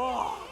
우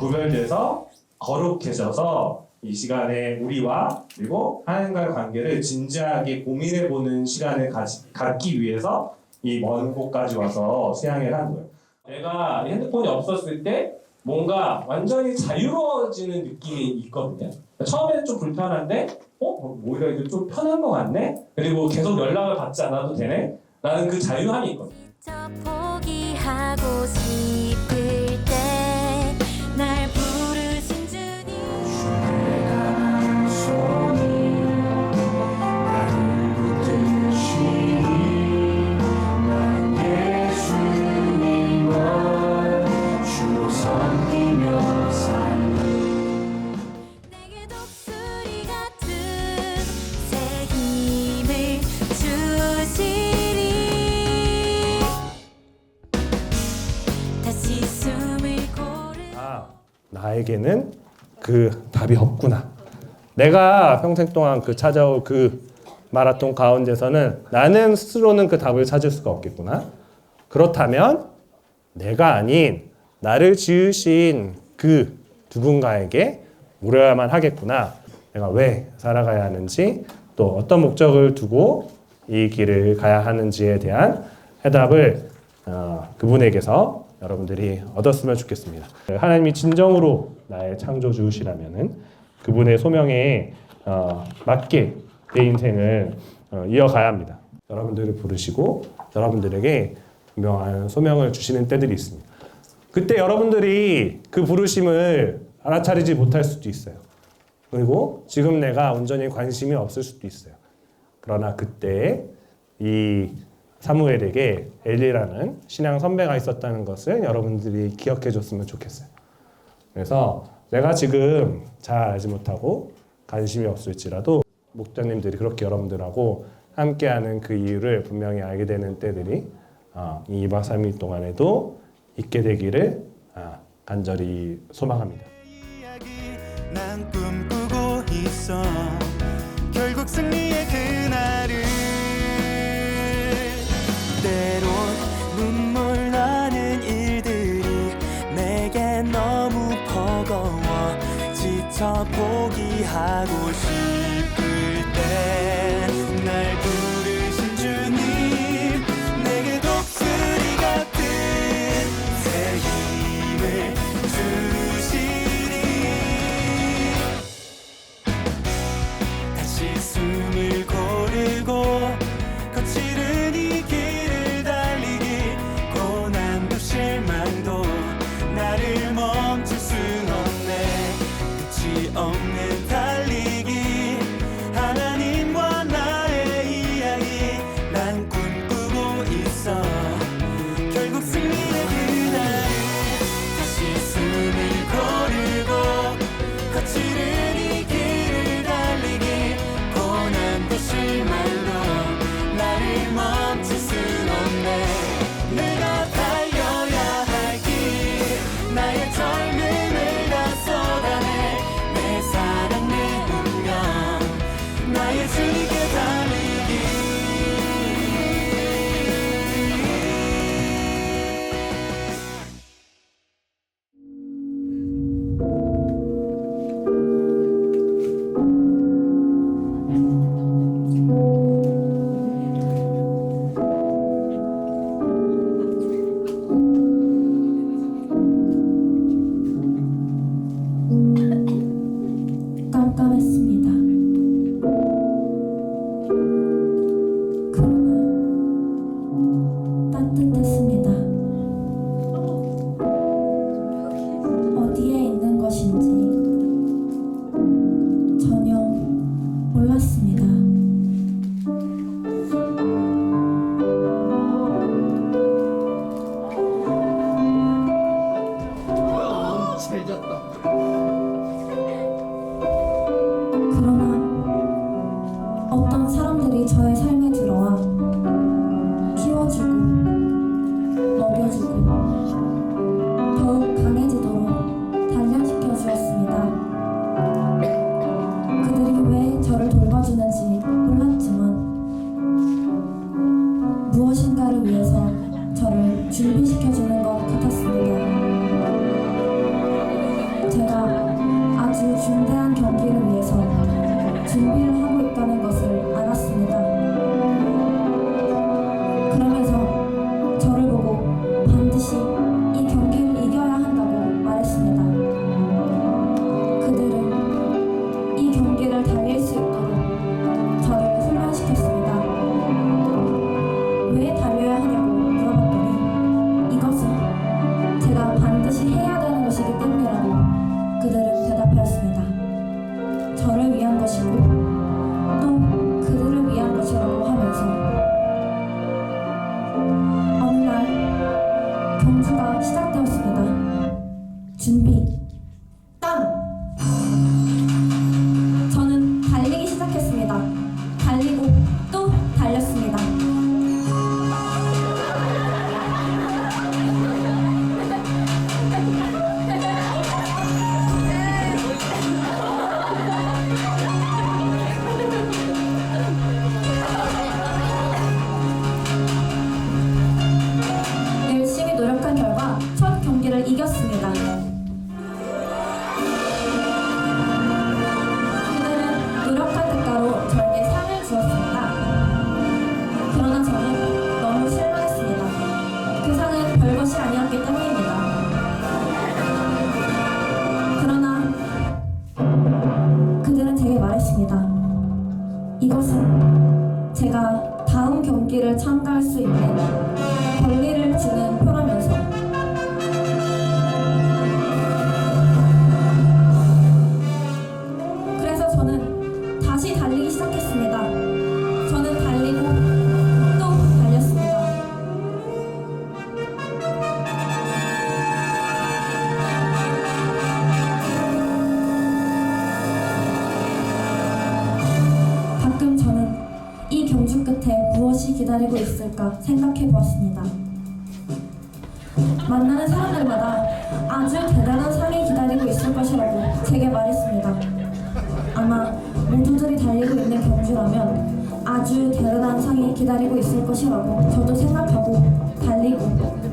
구별돼서 거룩해져서 이 시간에 우리와 그리고 하나님과의 관계를 진지하게 고민해 보는 시간을 가지, 갖기 위해서 이 먼 곳까지 와서 수양을 한 거예요. 내가 핸드폰이 없었을 때 뭔가 완전히 자유로워지는 느낌이 있거든요. 처음에는 좀 불편한데, 어? 오히려 이거 좀 편한 것 같네? 그리고 계속 연락을 받지 않아도 되네? 라는 그 자유함이 있거든요. 내가 평생 동안 그 찾아올 그 마라톤 가운데서는 나는 스스로는 그 답을 찾을 수가 없겠구나. 그렇다면 내가 아닌 나를 지으신 그 누군가에게 물어야만 하겠구나. 내가 왜 살아가야 하는지 또 어떤 목적을 두고 이 길을 가야 하는지에 대한 해답을 어, 그분에게서 여러분들이 얻었으면 좋겠습니다. 하나님이 진정으로 나의 창조주시라면은 그분의 소명에 어, 맞게 내 인생을 어, 이어가야 합니다. 여러분들을 부르시고 여러분들에게 분명한 소명을 주시는 때들이 있습니다. 그때 여러분들이 그 부르심을 알아차리지 못할 수도 있어요. 그리고 지금 내가 온전히 관심이 없을 수도 있어요. 그러나 그때 이 사무엘에게 엘리라는 신앙 선배가 있었다는 것을 여러분들이 기억해 줬으면 좋겠어요. 그래서 내가 지금 잘 알지 못하고 관심이 없을지라도 목자님들이 그렇게 여러분들하고 함께하는 그 이유를 분명히 알게 되는 때들이 어, 이 2박 3일 동안에도 있게 되기를 아, 간절히 소망합니다. 결국 승리 지쳐 포기하고 싶을 알고 있을 것이라고 저도 생각하고 달리고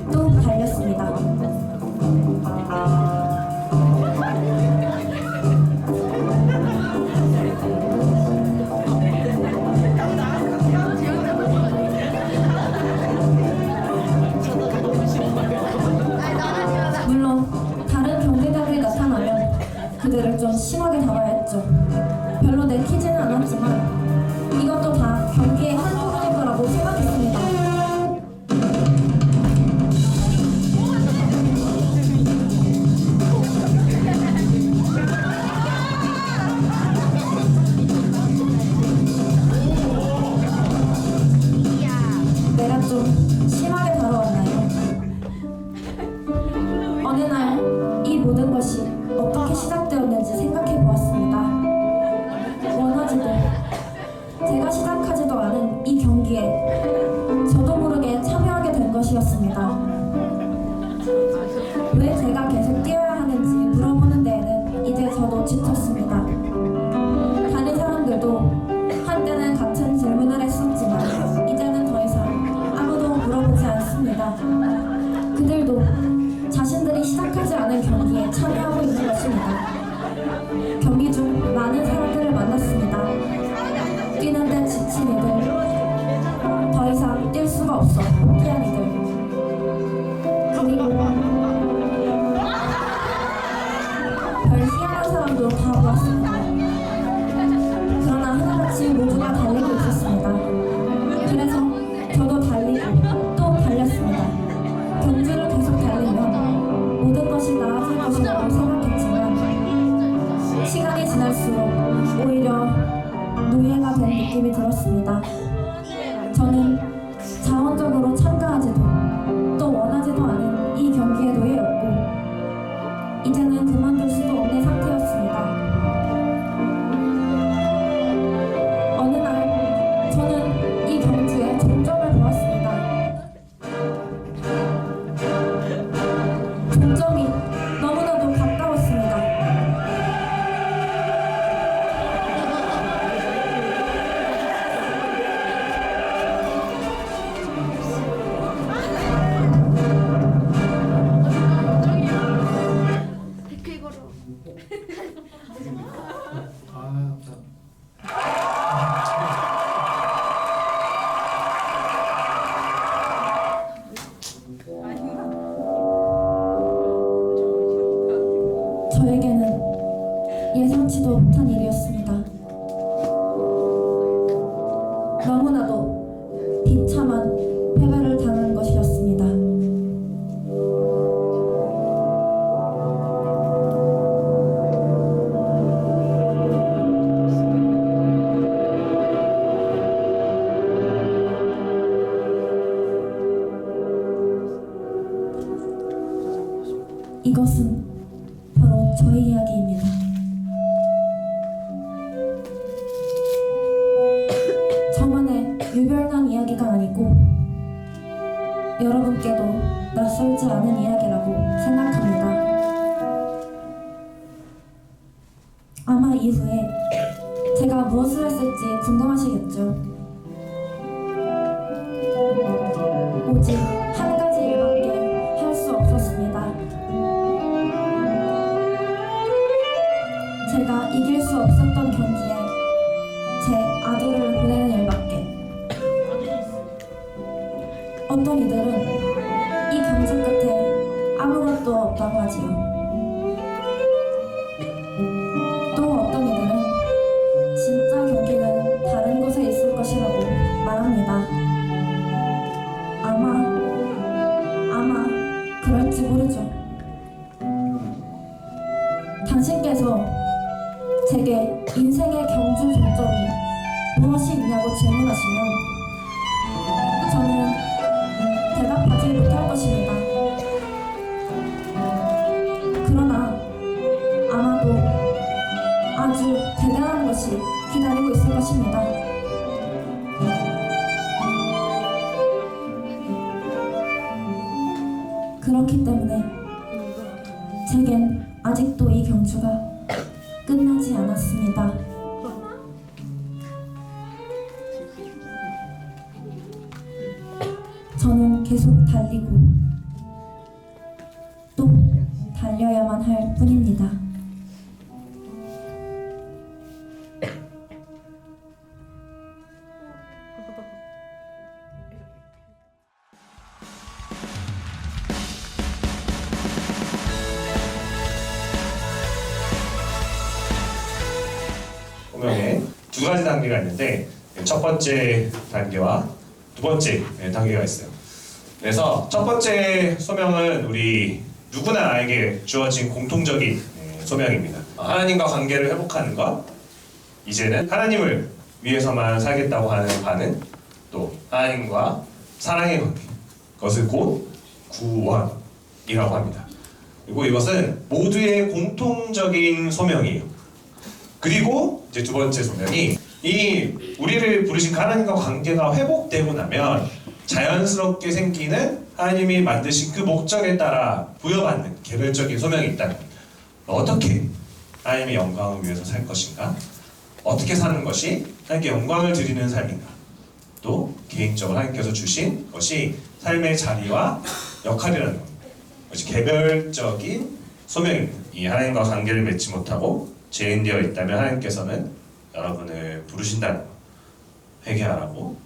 없던 일을 여러분께도 낯설지 않은 이야기라고 생각합니다. 아마 이후에 제가 무엇을 했을지 궁금하시겠죠? 그렇기 때문에 제겐 아직도 이 경주가 끝나지 않았습니다. 저는 계속 달리고 첫 번째 단계와 두 번째 단계가 있어요. 그래서 첫 번째 소명은 우리 누구나 나에게 주어진 공통적인 네, 소명입니다. 하나님과 관계를 회복하는 것. 이제는 하나님을 위해서만 살겠다고 하는 반은 또 하나님과 사랑의 관계. 그것을 곧 구원이라고 합니다. 그리고 이것은 모두의 공통적인 소명이에요. 그리고 이제 두 번째 소명이 이 우리를 부르신 하나님과 관계가 회복되고 나면 자연스럽게 생기는 하나님이 만드신 그 목적에 따라 부여받는 개별적인 소명이 겁니다. 어떻게 하나님의 영광을 위해서 살 것인가? 어떻게 사는 것이 하나님께 영광을 드리는 삶인가? 또 개인적으로 하나님께서 주신 것이 삶의 자리와 역할이라는 겁니다. 그것이 개별적인 소명입니다. 이 하나님과 관계를 맺지 못하고 죄인되어 있다면 하나님께서는 여러분을 부르신다는 것, 회개하라고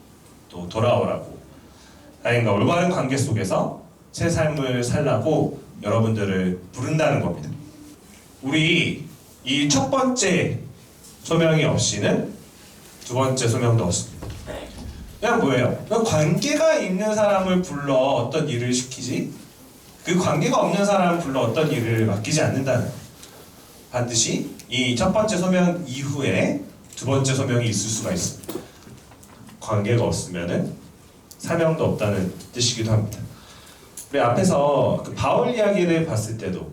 또 돌아오라고 하나님과 올바른 관계 속에서 새 삶을 살라고 여러분들을 부른다는 겁니다. 우리 이 첫 번째 소명이 없이는 두 번째 소명도 없습니다. 그냥 뭐예요? 그냥 관계가 있는 사람을 불러 어떤 일을 시키지 그 관계가 없는 사람을 불러 어떤 일을 맡기지 않는다는. 반드시 이 첫 번째 소명 이후에 두 번째 소명이 있을 수가 있습니다. 관계가 없으면은 사명도 없다는 뜻이기도 합니다. 우리 앞에서 그 바울 이야기를 봤을 때도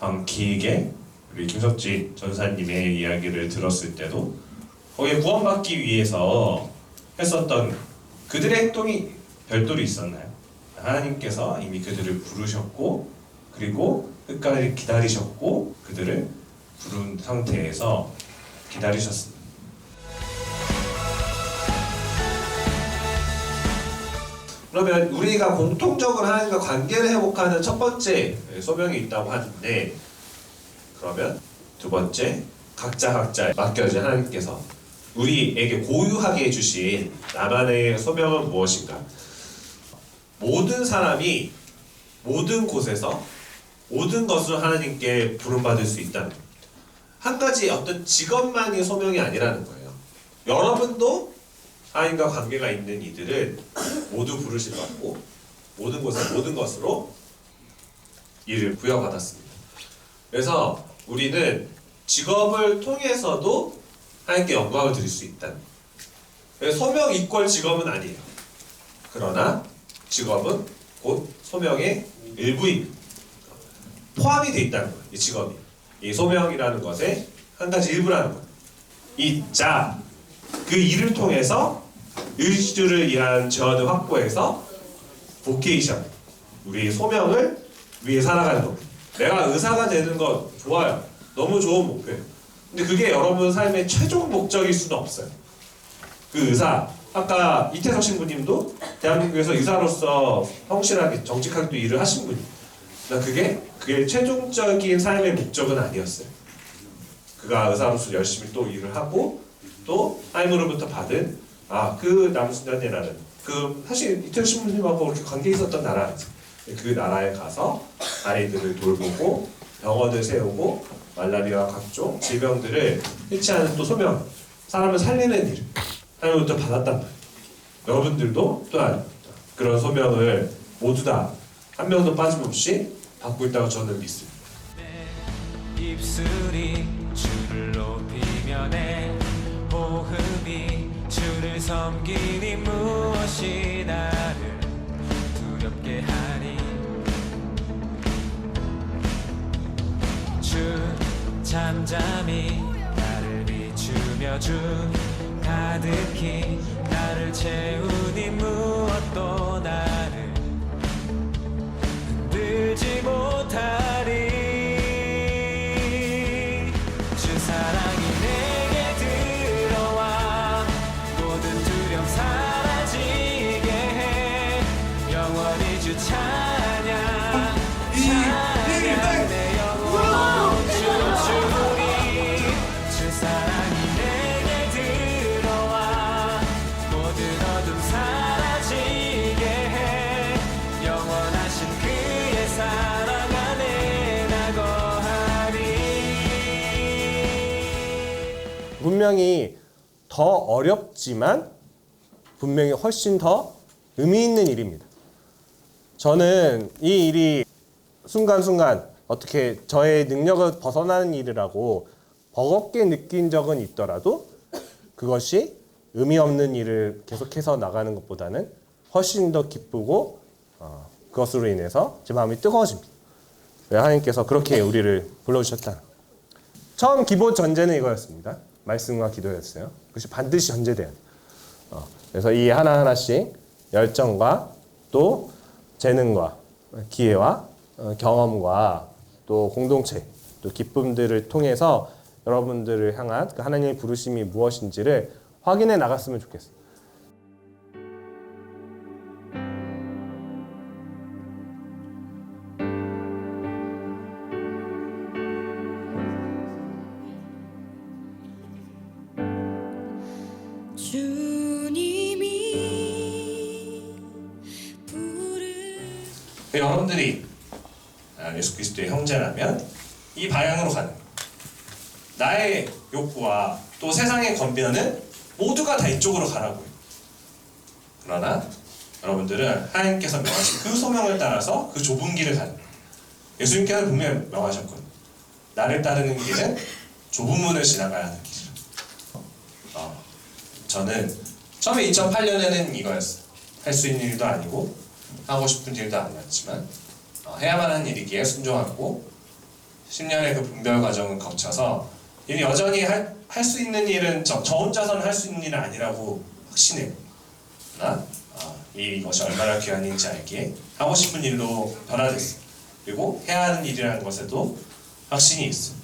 방 길게 우리 김석지 전사님의 이야기를 들었을 때도 거기에 구원받기 위해서 했었던 그들의 행동이 별도로 있었나요? 하나님께서 이미 그들을 부르셨고 그리고 끝까지 기다리셨고 그들을 부른 상태에서 기다리셨습니다. 그러면 우리가 공통적으로 하나님과 관계를 회복하는 첫 번째 소명이 있다고 하는데 그러면 두 번째 각자 각자 맡겨진 하나님께서 우리에게 고유하게 해주신 나만의 소명은 무엇인가? 모든 사람이 모든 곳에서 모든 것을 하나님께 부름받을 수 있다는. 한 가지 어떤 직업만이 소명이 아니라는 거예요. 여러분도 하나님과 관계가 있는 이들은 모두 부르심 받고 모든 곳에 모든 것으로 일을 부여받았습니다. 그래서 우리는 직업을 통해서도 하나님께 영광을 드릴 수. 그래서 소명 이퀄 직업은 아니에요. 그러나 직업은 곧 소명의 일부입니다. 포함이 돼 있다는 거예요. 이 직업이. 이 소명이라는 것의 한 가지 일부라는 거예요. 이 자, 그 일을 통해서 의지를 위한 재원을 확보해서 보케이션, 우리 소명을 위해 살아가는 겁니다. 내가 의사가 되는 거 좋아요. 너무 좋은 목표예요. 근데 그게 여러분 삶의 최종 목적일 수는 없어요. 그 의사, 아까 이태석 신부님도 대한민국에서 의사로서 성실하게 정직하게 또 일을 하신 분이에요. 나 그게 그게 최종적인 삶의 목적은 아니었어요. 그가 의사로서 열심히 또 일을 하고 또 하나님으로부터 받은 아 그 남순단이라는 그 사실 이태석 신부님하고 그렇게 관계 있었던 나라. 그 나라에 가서 아이들을 돌보고 병원을 세우고 말라리아와 각종 질병들을 해치하는 또 소명 사람을 살리는 일 하나님부터 받았단 말이에요. 여러분들도 또한 그런 소명을 모두 다 한 명도 빠짐없이 받고 있다고 저는 믿습니다. 섬기니 무엇이 나를 두렵게 하리 주 잠잠히 나를 비추며 주 가득히 나를 채우니 무엇도 나를 흔들지 못하 분명히 더 어렵지만 분명히 훨씬 더 의미 있는 일입니다. 저는 이 일이 순간순간 어떻게 저의 능력을 벗어나는 일이라고 버겁게 느낀 적은 있더라도 그것이 의미 없는 일을 계속해서 나가는 것보다는 훨씬 더 기쁘고 어, 그것으로 인해서 제 마음이 뜨거워집니다. 왜 하나님께서 그렇게 우리를 불러주셨다. 처음 기본 전제는 이거였습니다. 말씀과 기도였어요. 그것이 반드시 전제돼야 돼요. 어, 그래서 이 하나하나씩 열정과 또 재능과 기회와 어, 경험과 또 공동체 또 기쁨들을 통해서 여러분들을 향한 그 하나님의 부르심이 무엇인지를 확인해 나갔으면 좋겠어요. 세상의 권변은 모두가 다 이쪽으로 가라고요. 그러나 여러분들은 하나님께서 명하신 그 소명을 따라서 그 좁은 길을 가는. 예수님께서 분명히 명하셨거든요. 나를 따르는 길은 좁은 문을 지나가야 하는 길이라. 어, 저는 처음에 2008년에는 이거였어요. 할 수 있는 일도 아니고 하고 싶은 일도 아니었지만 어, 해야만 하는 일이기에 순종하고 10년의 그 분별 과정을 거쳐서 이 여전히 할 수 있는 일은 저, 저 혼자서는 할 수 있는 일은 아니라고 확신해요. 그러나 어, 이것이 얼마나 귀한 일인지 알기에 하고 싶은 일로 변화됐어요. 그리고 해야 하는 일이라는 것에도 확신이 있어요.